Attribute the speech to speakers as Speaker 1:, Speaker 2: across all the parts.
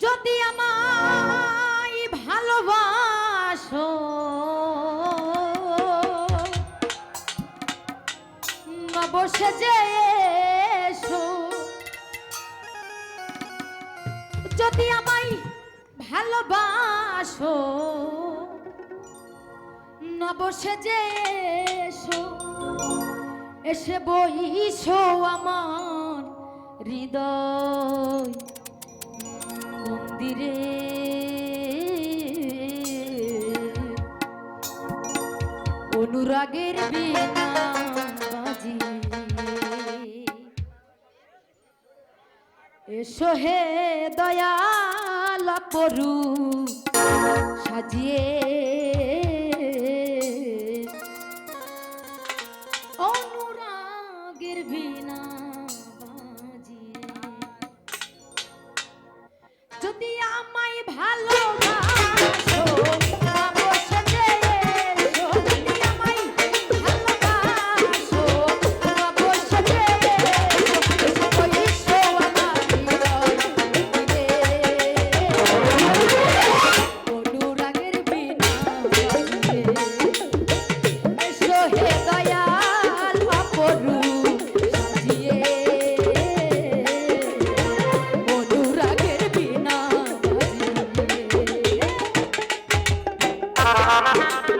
Speaker 1: যদি আমায় ভালোবাসো বসে যে যদি আমায় ভালোবাসো না বসে যে এসো বইসো আমার হৃদয়। অনুরাগের বিনা বাজিয়ে। এসো হে দয়াল করু সাজিয়ে। অনুরাগের বিনা Thank you.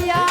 Speaker 1: Yeah.